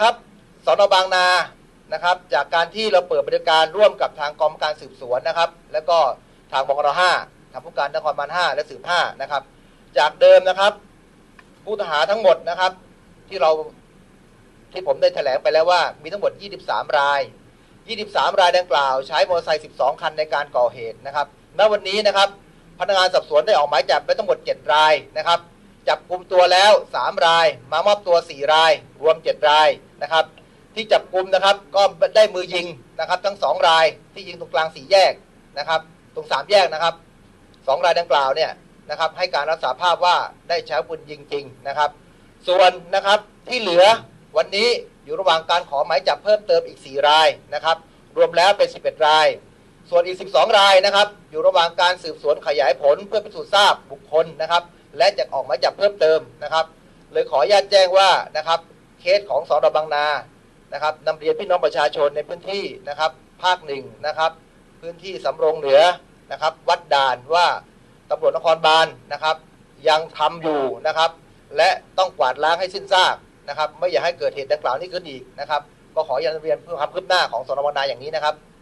ครับสอนอบางนานะครับ จากการที่เราเปิดบริการร่วมกับทางกองการสืบสวนนะครับ แล้วก็ทางบกรห้าทางผู้การนครบาลห้าและสืบห้านะครับ จากเดิมนะครับ ผู้ต้องหาทั้งหมดนะครับ ที่เราที่ผมได้แถลงไปแล้วว่า มีทั้งหมด 23 ราย 23 รายดังกล่าว ใช้มอเตอร์ไซค์ 12 คันในการก่อเหตุนะครับ ณ วันนี้นะครับ พนักงานสอบสวนได้ออกหมายจับไปทั้งหมด 7 รายนะครับ จับกลุ่มตัวแล้ว 3 ราย มามอบตัว 4 ราย รวม 7 ราย นะครับ ที่จับกลุ่มนะครับ ก็ได้มือยิงนะครับ ทั้ง2รายที่ยิงตรงกลางสี่แยกนะครับ ตรง3แยกนะครับ2รายดังกล่าวเนี่ยนะครับ ให้การรับสาภาพว่าได้ใช้ปืนยิงจริงนะครับ ส่วนนะครับที่เหลือวันนี้อยู่ระหว่างการขอหมายจับเพิ่มเติมอีก 4 รายนะครับ รวมแล้วเป็น 11 ราย ส่วนอีก 12 รายนะครับ อยู่ระหว่างการสืบสวนขยายผลเพื่อพิสูจน์ทราบบุคคลนะครับ และจะออกหมายจับเพิ่มเติมนะครับ เลยขออนุญาตแจ้งว่านะครับ เคสของสอนอบางนานะครับนำเรียนพี่น้องประชาชนในพื้นที่นะครับ ภาคหนึ่งนะครับ พื้นที่สำโรงเหนือนะครับ วัดด่านว่าตำรวจนครบาลนะครับ ยังทำอยู่นะครับ และต้องกวาดล้างให้สิ้นซากนะครับ ไม่อยากให้เกิดเหตุดังกล่าวนี้ขึ้นอีกนะครับ ก็ขออนุญาตเรียนเพื่อความคืบหน้าของสนบางนาอย่างนี้นะครับ